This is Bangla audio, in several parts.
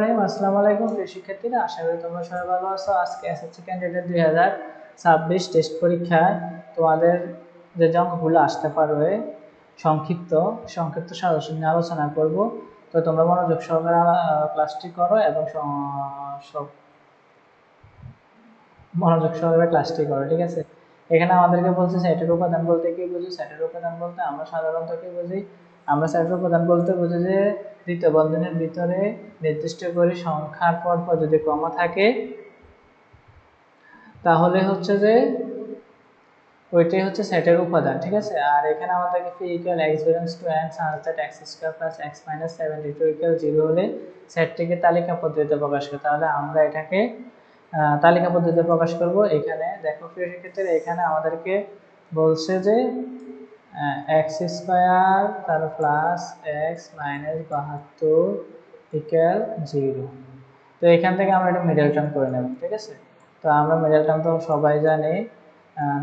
রহিম। আসসালামু আলাইকুম প্রিয় শিক্ষার্থীরা, আশা করি তোমরা সবাই ভালো আছো। আজকে এসএসসি ক্যান্ডিডেট দুই হাজার ছাব্বিশ টেস্ট পরীক্ষায় তোমাদের যে অঙ্কগুলো আসতে সংক্ষিপ্ত সংক্ষিপ্ত আলোচনা করব। তো তোমরা মনোযোগ সহকারে ক্লাসটি করো এবং সব মনোযোগ সহকারে ক্লাসটি করো, ঠিক আছে? এখানে আমাদেরকে বলছে সেটের উপাদান বলতে কি বুঝি? সেটের উপাদান বলতে আমরা সাধারণত কি বুঝি? আমরা সেটের উপাদান বলতে বুঝি যে দ্বিতীয় বন্ধনের ভিতরে নির্দিষ্ট করে সংখ্যার পর যদি কমা থাকে, তাহলে হচ্ছে যে ওইটাই হচ্ছে সেটের উপাদান, ঠিক আছে? আর এখানে আমাদেরকে P equal X to N that X square plus X minus seventy two equal zero হলে সেটটিকে তালিকা পদ্ধতিতে প্রকাশ করে। তাহলে আমরা এটাকে তালিকা পদ্ধতিতে প্রকাশ করব। এখানে দেখো শিক্ষার্থীরা এখানে আমাদেরকে বলছে যে এক্স স্কোয়ার তার প্লাস এক্স মাইনাস বাহাত্তর ইকুয়াল জিরো তো এখান থেকে আমরা এটা মিডল টার্ম করে নেব, ঠিক আছে? তো আমরা মিডল টার্ম তো সবাই জানি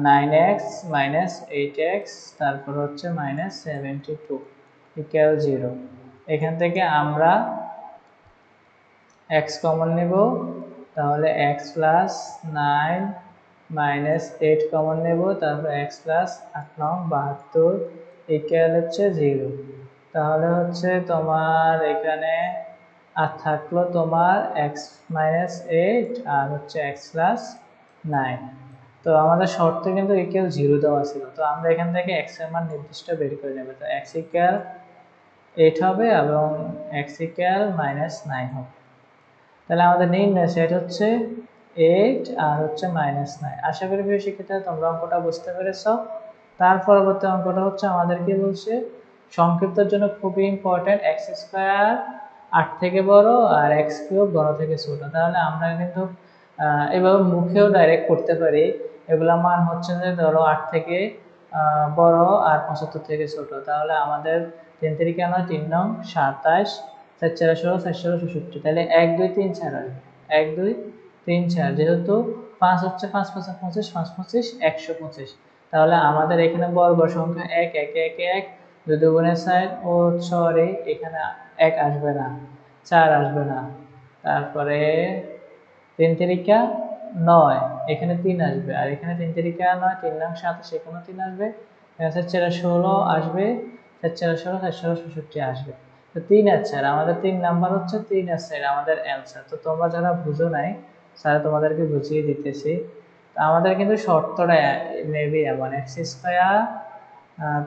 nine X minus eight X তারপর হচ্ছে minus seventy two equal zero এখান থেকে আমরা এক্স কমন নেব, তাহলে X plus nine minus eight common নেব, তারপর এক্স প্লাস আট নং বাহাত্তর ইকুয়াল হচ্ছে জিরো তাহলে হচ্ছে তোমার এখানে আর থাকল তোমার এক্স মাইনাস এইট আর হচ্ছে এক্স প্লাস নাইন তো আমাদের শর্তে কিন্তু ইকুয়াল জিরো দেওয়া ছিল। তো আমরা এখান থেকে এক্সের মান নির্দিষ্ট বের করে নেব। তো এক্স ইকুয়াল এইট হবে এবং এক্স ইকুয়াল মাইনাস নাইন হবে। তাহলে আমাদের নির্ণয় সেট হচ্ছে এইট আর হচ্ছে মাইনাস নাইন আশা করি প্রিয় শিক্ষিতা তোমরা অঙ্কটা বুঝতে পেরেছ। তার পরবর্তী অঙ্কটা হচ্ছে আমাদের কি বলছে? সংক্ষিপ্তর জন্য খুবই ইম্পর্টেন্ট এক্স স্কোয়ার আট থেকে বড় আর এক্স কিউব বড় থেকে ছোট। তাহলে আমরা কিন্তু এভাবে মুখেও ডাইরেক্ট করতে পারি। এগুলা মান হচ্ছে যে ধরো আট থেকে বড় আর পঁচাত্তর থেকে ছোট। তাহলে আমাদের তিন তিরিকা নয় তিন নং, সাতাশ চার চার ষোলো চার ষোলো ষষট্টি তাহলে এক, দুই, তিন আসবে এক, দুই তিন চার, যেহেতু পাঁচ হচ্ছে পাঁচ পাঁচ পঁচিশ পাঁচ, পঁচিশ, একশো পঁচিশ। তাহলে আমাদের এখানে বর্গ সংখ্যা এক এক এক এক, দুই দুগুণের সাইড ও সরি এখানে এক আসবে না, চার আসবে না। তারপরে তিন তিরিকা নয়, এখানে তিন আসবে, আর এখানে তিন তিরিকা নয়, তিন নং সাতাশ এখানেও তিন আসবে। চার চার ষোলো আসবে চার চার ষোলো চার ষোলো ষষট্টি আসবে। তো তিন আর আমাদের তিন নাম্বার হচ্ছে তিন আছে এটা আমাদের অ্যান্সার তো তোমরা যারা বুঝো নাই স্যার তোমাদেরকে বুঝিয়ে দিতেছি। তো আমাদের কিন্তু শর্তটা মেবি এমন। এক্স স্কোয়ার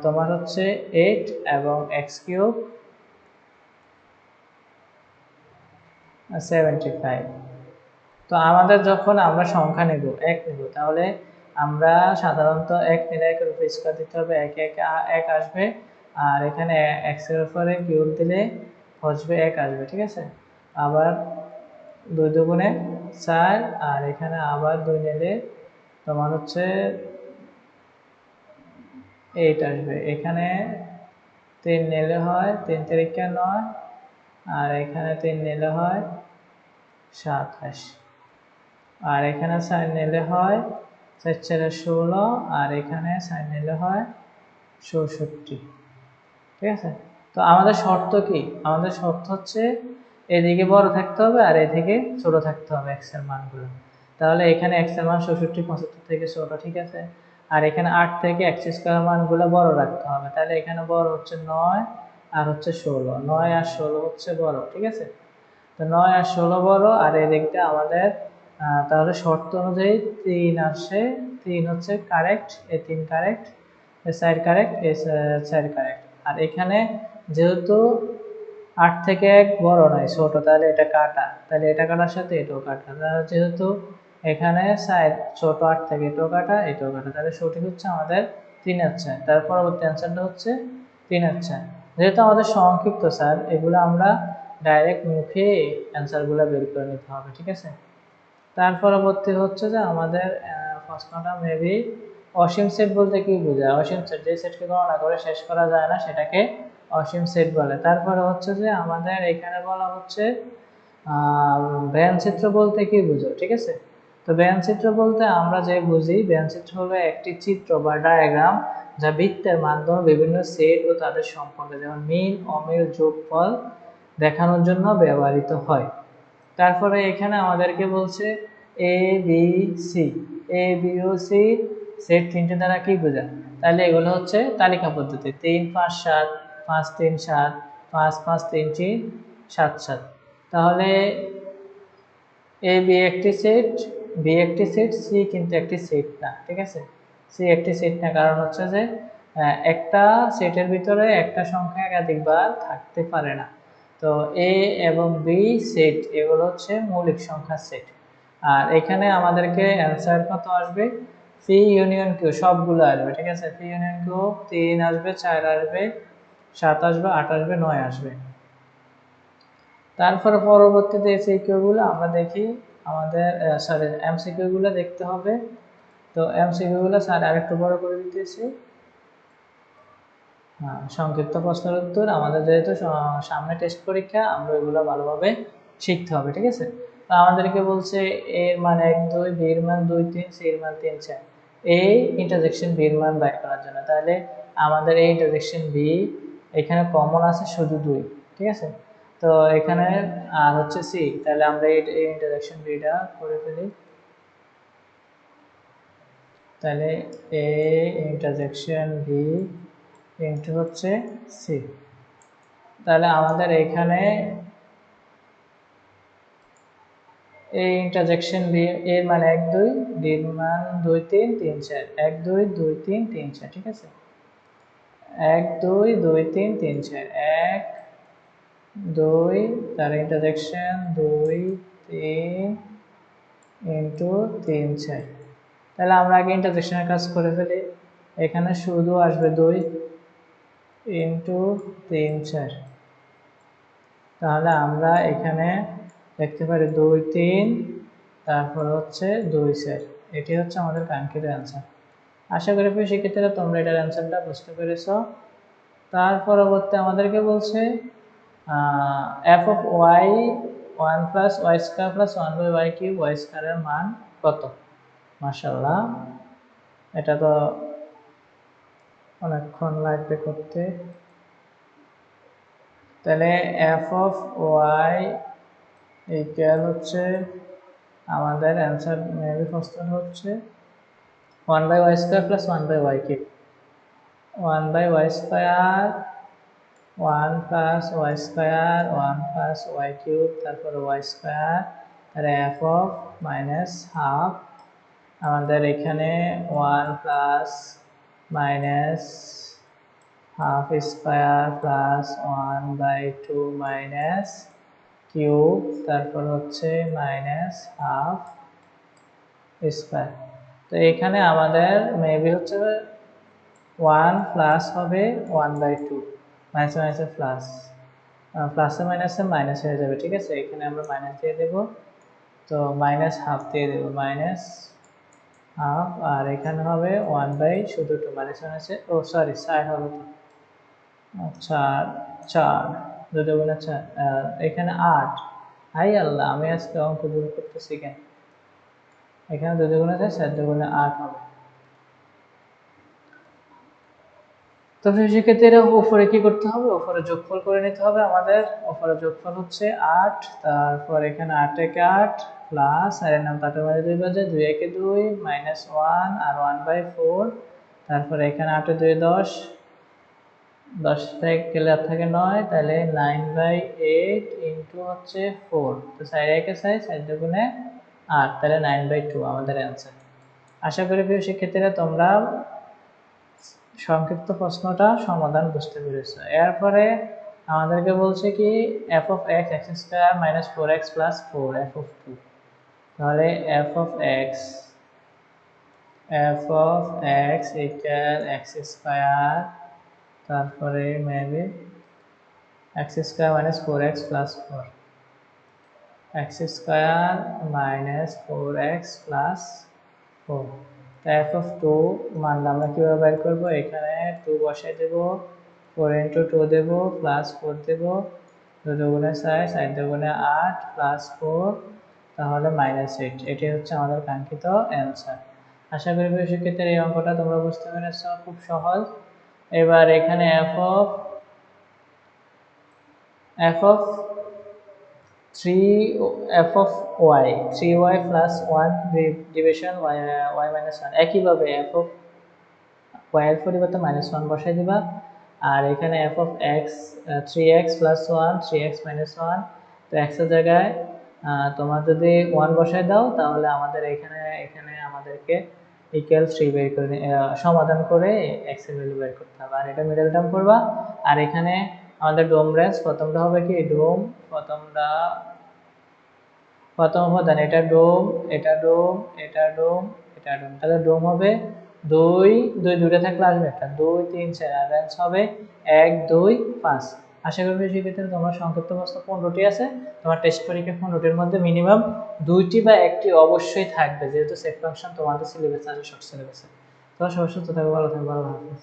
তোমার হচ্ছে এইট এবং এক্স কিউব সেভেন্টি ফাইভ তো আমাদের যখন আমরা সংখ্যা নেব, এক নেব, তাহলে আমরা সাধারণত এক নিলে একের উপরে স্কোয়ার দিতে হবে, এক এক এক আসবে, আর এখানে এক্সের উপরে কিউব দিলে বসবে এক আসবে, ঠিক আছে? আবার দুই দুগুণে চার, আর এখানে আবার দুই নিলে তোমার হচ্ছে এইট আসবে। এখানে তিন নিলে হয়, তিন তারিখে নয়, আর এখানে তিন নিলে হয় সাতাশ আর এখানে সাইন নিলে হয় চার ষোলো, আর এখানে সাইন নিলে হয় চৌষট্টি। ঠিক আছে? তো আমাদের শর্ত কি? আমাদের শর্ত হচ্ছে এদিকে বড় থাকতে হবে আর এদিকে ছোট থাকতে হবে এক্সের মানগুলো। তাহলে এখানে এক্সের মান চৌষট্টি, পঁচাত্তর থেকে ছোট ঠিক আছে? আর এখানে আট থেকে এক্স স্কোয়ার মানগুলো বড় রাখতে হবে। তাহলে এখানে বড় হচ্ছে নয় আর হচ্ছে ষোলো। নয় আর ষোলো হচ্ছে বড়, ঠিক আছে? তো নয় আর ষোলো বড় আর এদিকটা আমাদের তাহলে শর্ত অনুযায়ী তিন আসে, তিন হচ্ছে কারেক্ট এ তিন correct A side correct A side correct আর এখানে যেহেতু আট থেকে এক বড় নয়, ছোট। তাহলে এটা কাটা। তাহলে এটা কাটার সাথে এটাও কাটা তাহলে যেহেতু এখানে সাইড ছোট আট থেকে এটাও কাটা এটাও কাটা। তাহলে সঠিক হচ্ছে আমাদের তিন হচ্ছে তার পরবর্তী অ্যান্সারটা হচ্ছে তিন হচ্ছে যেহেতু আমাদের সংক্ষিপ্ত স্যার এগুলো আমরা ডাইরেক্ট মুখে অ্যান্সারগুলো বের করে নিতে হবে, ঠিক আছে? তার পরবর্তী হচ্ছে যে আমাদের প্রশ্নটা মেবি অসীম সেট বলতে কি বোঝায়? অসীম সেট যে সেটকে গণনা করে শেষ করা যায় না, সেটাকে অসীম সেট বলে। তারপরে হচ্ছে যে আমাদের এখানে বলা হচ্ছে ব্যায়াম চিত্র বলতে কি বুঝো, ঠিক আছে? তো ব্যায়াম চিত্র বলতে আমরা যে বুঝি, ব্যায়াম চিত্র হলো একটি চিত্র বা ডায়াগ্রাম যা বৃত্তের মাধ্যমে বিভিন্ন সেট ও তাদের সম্পর্কে, যেমন মিল, অমিল, যোগফল দেখানোর জন্য ব্যবহৃত হয়। তারপরে এখানে আমাদেরকে বলছে A B C A B O C set তিনটে দ্বারা কি বোঝায়? তাহলে এগুলো হচ্ছে তালিকা পদ্ধতি। তিন, পাঁচ, সাত পাঁচ তিন সাত, পাঁচ পাঁচ তিন তিন সাত সাত। তাহলে এ, বি একটি সেট, বি একটি সেট, সি কিন্তু একটি সেট না, ঠিক আছে? সি একটি সেট না, কারণ হচ্ছে যে একটা সেটের ভিতরে একটা সংখ্যা একাধিকবার থাকতে পারে না। তো এ এবং বি সেট, এগুলো হচ্ছে মৌলিক সংখ্যার সেট। আর এখানে আমাদেরকে অ্যান্সার কত আসবে? পি ইউনিয়ন কিউ, সবগুলো আসবে, ঠিক আছে? পি ইউনিয়ন কিউ, তিন আসবে, চার আসবে সাত আসবে, আট আসবে, নয় আসবে। তারপরে পরবর্তীতে এসিকিউগুলো আমরা দেখি আমাদের সরি এমসিকিউগুলো দেখতে হবে। তো এমসিকিউগুলো স্যার আরেকটু বড় করে দিতেছি। হ্যাঁ সংক্ষিপ্ত প্রশ্নের উত্তর, আমাদের যেহেতু সামনে টেস্ট পরীক্ষা, আমরা এগুলো ভালোভাবে শিখতে হবে, ঠিক আছে? তো আমাদেরকে বলছে এর মান এক, দুই, বির মান দুই, তিন সি এর মান তিন, চার। এই ইন্টারজেকশন বির মান বাইর করার জন্য। তাহলে আমাদের এই ইন্টারজেকশন বি এখানে কমন আছে শুধু দুই, ঠিক আছে? তো এখানে, আর হচ্ছে সি তাহলে আমরা এই ইন্টারজেকশন বিটা করে ফেলি। তাহলে এ ইন্টারজেকশন বি ইন্টু হচ্ছে সি তাহলে আমাদের এখানে এই ইন্টারজেকশন বি এর মান এক দুই বির মান দুই, তিন তিন, চার। এক দুই দুই, তিন তিন, চার, ঠিক আছে? এক, দুই দুই, তিন তিন, চার, এক, দুই, তার ইন্টারজেকশন দুই, তিন ইন্টু তিন, চার। তাহলে আমরা আগে ইন্টারজেকশনের কাজ করে ফেলি। এখানে শুধু আসবে দুই ইন্টু তিন, চার। তাহলে আমরা এখানে দেখতে পারি দুই, তিন, তারপর হচ্ছে দুই, চার। এটি হচ্ছে আমাদের কাঙ্ক্ষিত অ্যান্সার আশা করি প্রিয় শিক্ষার্থীরা তোমরা এটার অ্যান্সারটা বুঝতে পেরেছ। তার পরবর্তী আমাদেরকে বলছে F of Y one plus Y square plus one by Y cube Y স্কোয়ারের মান কত? মাসাল্লাহ এটা তো অনেকক্ষণ লাগবে করতে। তাহলে এফ অফ ওয়াই ইকুয়াল হচ্ছে, আমাদের অ্যান্সার মেবি প্রশ্ন হচ্ছে one by Y square plus one by Y cube one by Y square one plus Y square one plus Y cube তারপর ওয়াই স্কোয়ার তাহলে এফ অফ মাইনাস হাফ আমাদের এখানে one plus minus half square plus one by two minus cube তারপর হচ্ছে মাইনাস হাফ স্কোয়ার তো এখানে আমাদের মেবি হচ্ছে ওয়ান প্লাস হবে ওয়ান বাই টু মাইনাস মাইনাসে প্লাস প্লাসে মাইনাসে মাইনাস হয়ে যাবে, ঠিক আছে? এখানে আমরা মাইনাস দিয়ে দেব। তো মাইনাস হাফ দিয়ে দেব মাইনাস হাফ আর এখানে হবে ওয়ান বাই শুধু টু মাইনাস মাইনাসে ও সরি চার হবে চার চার, দুটো গুণে চার এখানে আট। হাই আল্লাহ, আমি আজকে অঙ্ক দূর করতেছি কেন? এখানে দুটো গুণে চার চার দুগুণে আট হবে। তো সেক্ষেত্রে উপরে কি করতে হবে? উপরে যোগফল করে নিতে হবে আমাদের। উপরে যোগফল হচ্ছে আট, তারপর এখানে আট একে আট প্লাস আর এর নাম তাটের মাঝে দুই বাজে দুই একে দুই মাইনাস ওয়ান আর ওয়ান বাই ফোর তারপর এখানে আটে দুই দশ দশ থেকে গেলে আর থাকে নয়, তাহলে নাইন বাই এইট ইন্টু হচ্ছে ফোর তো সাইড একে সাইড সাইড দুগুণে আট, তাহলে নাইন বাই টু আমাদের অ্যান্সার আশা করি প্রিয় শিক্ষার্থীরা তোমরা সংক্ষিপ্ত প্রশ্নটা সমাধান বুঝতে পেরেছ। এরপরে আমাদেরকে বলছে কি F of X X square minus four X plus four F of two তাহলে F of X F of X equal X square তারপরে maybe X square minus four X plus four X square minus four X plus four F of two মানটা আমরা কীভাবে বের করব? এখানে টু বসাই দেবো ফোর ইন্টু টু দেবো প্লাস ফোর দেবো দু দুগুণে ছয় সাইড দুগুণে আট প্লাস ফোর তাহলে মাইনাস এইট এটি হচ্ছে আমাদের কাঙ্ক্ষিত অ্যান্সার আশা করি শিক্ষার্থীরা এই অঙ্কটা তোমরা বুঝতে পেরেছ, খুব সহজ। এবার এখানে F of F of three F of Y three Y plus one division Y Y minus one একইভাবে এফ অফ ওয়াইয়ের পরিবর্তে মাইনাস ওয়ান বসাই দিবা। আর এখানে of X three X plus one three X minus one তো এক্সের জায়গায় আহ, তোমার যদি ওয়ান বসাই দাও তাহলে আমাদের এখানে এখানে আমাদেরকে ইকুয়াল থ্রি বের করে সমাধান করে এক্সের ভ্যালু বের করতে হবে। আর এটা মিডল টার্ম করবা। আর এখানে আমাদের ডোম রেঞ্জ প্রথমটা হবে কি? ডোম প্রথমটা প্রথম উপাদান, এটা ডোম এটা ডোম এটা ডোম এটা ডোম। তাহলে ডোম হবে দুই দুই দুটো থাকলে আসবে একটা। দুই, তিন, চার, আর রেঞ্জ হবে এক, দুই, পাঁচ। আশা করি সেক্ষেত্রে তোমার সংক্ষিপ্ত প্রশ্ন পনেরোটি আছে। তোমার টেস্ট পরীক্ষা পনেরোটির মধ্যে মিনিমাম দুইটি বা একটি অবশ্যই থাকবে, যেহেতু সেট ফাংশন তোমাদের সিলেবাস আছে শর্ট সিলেবাসে তোমার সবার সুস্থ থাকবে ভালো থাকবে ভালো হাফিজ।